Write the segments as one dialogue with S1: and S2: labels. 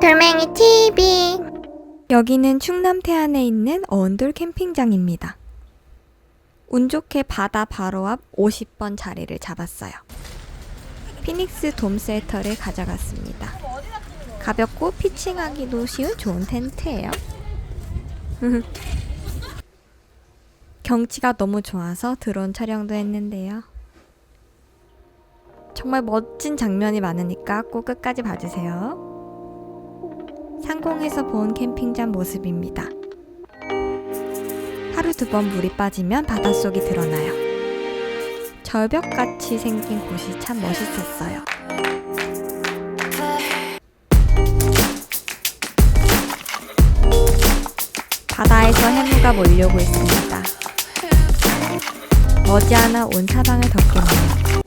S1: 돌멩이 TV
S2: 여기는 충남 태안에 있는 어운돌 캠핑장입니다. 운 좋게 바다 바로 앞 50번 자리를 잡았어요. 피닉스 돔 셀터를 가져갔습니다. 가볍고 피칭하기도 쉬운 좋은 텐트예요. 경치가 너무 좋아서 드론 촬영도 했는데요. 정말 멋진 장면이 많으니까 꼭 끝까지 봐주세요. 상공에서 본 캠핑장 모습입니다. 하루 두 번 물이 빠지면 바닷속이 드러나요. 절벽같이 생긴 곳이 참 멋있었어요. 바다에서 해무가 몰려오고 있습니다. 머지않아 온 사방을 덮겠네요.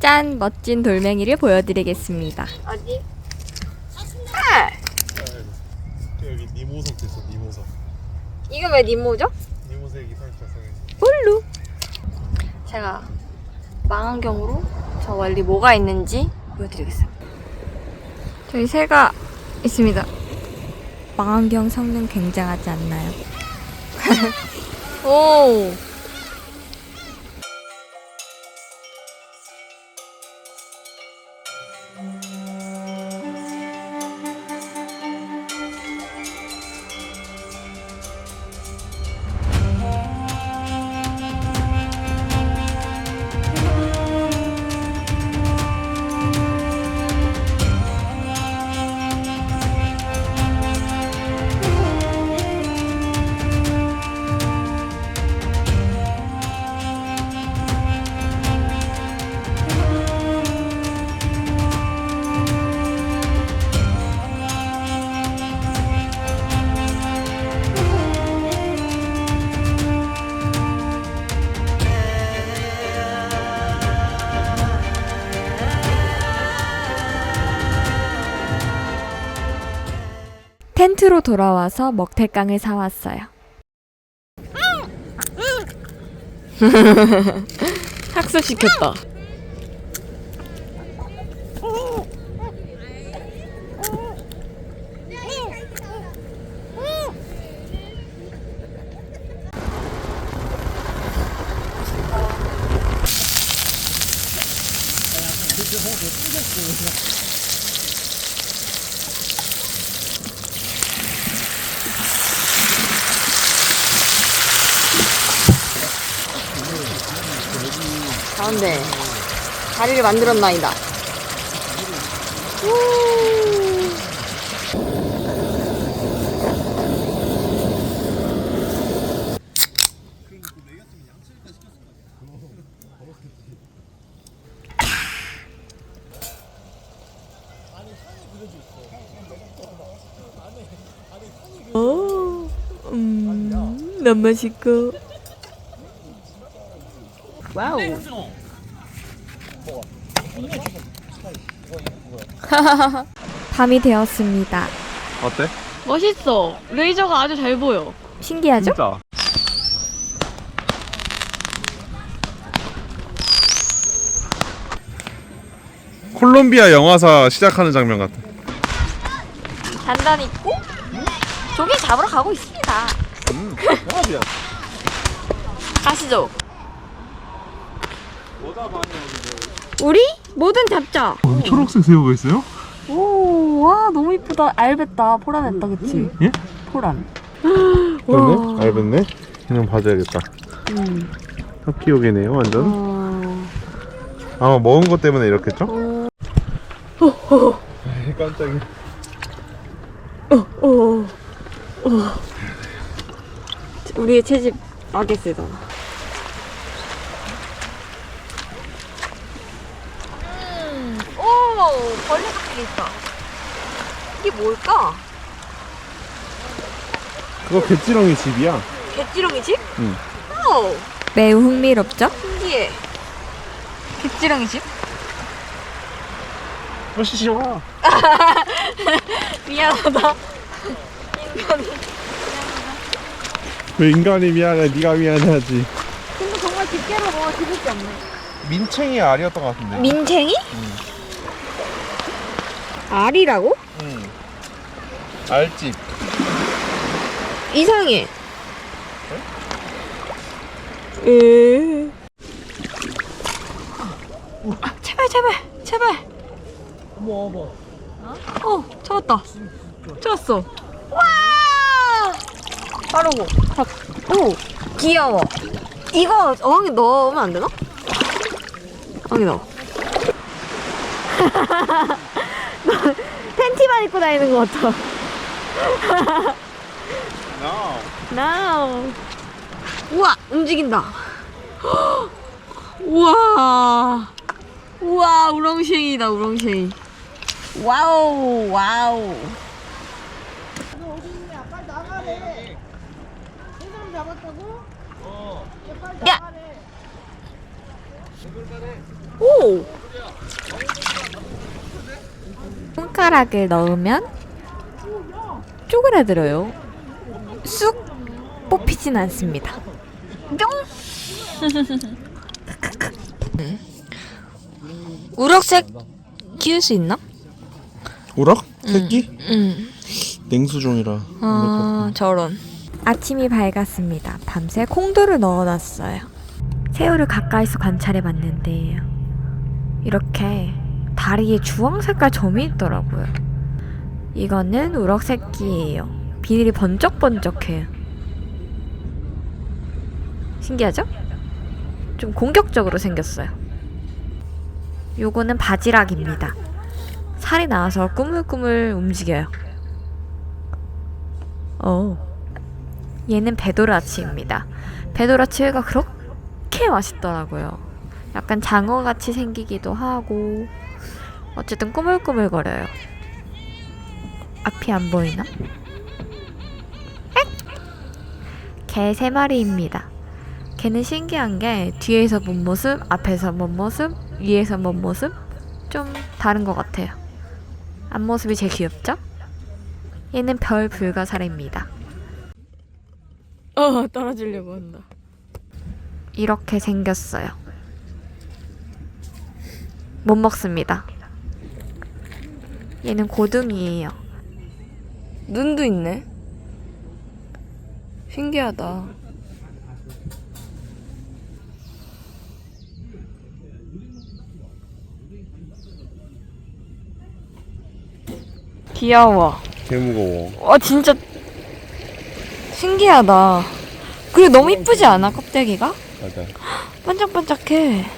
S2: 짠! 멋진 돌멩이를 보여드리겠습니다.
S1: 어디?
S3: 여기 니모석 됐어 니모석
S1: 이거 왜 니모죠?
S3: 니모색이 살짝상해
S1: 홀루 제가 망원경으로 저 멀리 뭐가 있는지 보여드리겠습니다 저희 새가 있습니다
S2: 망원경 성능 굉장하지 않나요?
S1: 오
S2: 텐트로 돌아와서 먹태깡을 사왔어요.
S1: 학습시켰다 가운데 자리를 만들었나이다.
S2: 음, 너무 맛있고.
S1: 와우.
S2: 밤이 되었습니다.
S3: 어때?
S1: 멋있어. 레이저가 아주 잘 보여.
S2: 신기하죠?
S3: 진짜 콜롬비아 영화사 시작하는 장면 같아
S1: 단단 있고 조개 잡으러 가고 있습니다.
S3: 음, 영화비야
S1: 가시죠. 우리 뭐든 잡자.
S3: 초록색 새우가 있어요?
S1: 오, 와 너무 이쁘다. 알겠다. 포란했다, 그치?
S3: 예?
S1: 포란.
S3: 그렇네? 알겠네? 그냥 봐줘야겠다
S1: 음.
S3: 터키오게네요 완전
S1: 어.
S3: 아마 먹은 것 때문에 이렇겠죠? 에이, 깜짝이야
S1: 어. 우리의 채집 아게스잖아. 음. 오, 벌레 같은 게 있다. 이게 뭘까?
S3: 그거 개찌렁이 집이야
S1: 개찌렁이 집?
S3: 응.
S1: 오,
S2: 매우 흥미롭죠?
S1: 신기해. 개찌렁이 집?
S3: 멋있어
S1: 미안하다.
S3: 왜 인간이 미안해 네가 미안해하지
S1: 근데 정말 집게로 뭐 집을 게 없네.
S3: 민챙이 알이었던 것 같은데.
S2: 민탱이? 알이라고?
S3: 응. 알집.
S2: 이상해. 으. 아, 제발 제발 제발.
S1: 어 잡았다. 잡았어.
S2: 와! 빠르고. 자, 오 귀여워. 이거 어항에 넣으면 안 되나? 어항에 넣어. 너 팬티만 입고 다니는 거 같아.
S3: No.
S2: No. 우와 움직인다.
S1: 우와. 우와 우렁챙이다 우렁챙이. 와우 와우.
S2: 야. 오. 손가락을 넣으면 쪼그라들어요. 쑥 뽑히진 않습니다. 뿅. 우럭색 키울 수 있나?
S3: 우럭? 새끼?
S2: 응.
S3: 냉수종이라.
S2: 아 저런. 아침이 밝았습니다. 밤새 콩도를 넣어놨어요. 새우를 가까이서 관찰해봤는데 이렇게 다리에 주황 색깔 점이 있더라고요. 이거는 우럭 새끼예요. 비늘이 번쩍번쩍해요. 신기하죠? 좀 공격적으로 생겼어요. 요거는 바지락입니다. 살이 나와서 꾸물꾸물 움직여요. 어. 얘는 베도라치입니다. 베도라치가 그렇게 맛있더라고요. 약간 장어같이 생기기도 하고 어쨌든 꾸물꾸물거려요. 앞이 안 보이나? 개 세 마리입니다. 걔는 신기한 게 뒤에서 본 모습, 앞에서 본 모습, 위에서 본 모습 좀 다른 것 같아요. 앞모습이 제일 귀엽죠? 얘는 별 불가사리입니다.
S1: 어 떨어지려고 한다.
S2: 이렇게 생겼어요. 못 먹습니다. 얘는 고등이에요.
S1: 눈도 있네. 신기하다. 귀여워.
S3: 개 무거워.
S1: 와 진짜 신기하다. 그리고 너무 이쁘지 않아 껍데기가?
S3: 맞아.
S1: 반짝반짝해.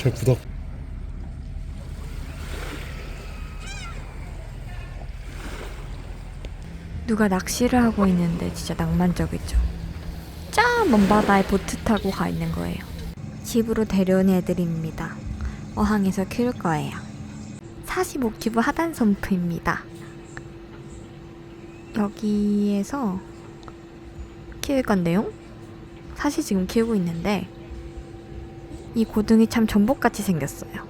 S3: 개 구덕.
S2: 누가 낚시를 하고 있는데 진짜 낭만적이죠. 짠! 먼 바다에 보트 타고 가 있는 거예요. 집으로 데려온 애들입니다. 어항에서 키울 거예요. 45큐브 하단 선프입니다. 여기에서 키울 건데요. 사실 지금 키우고 있는데 이 고등이 참 전복같이 생겼어요.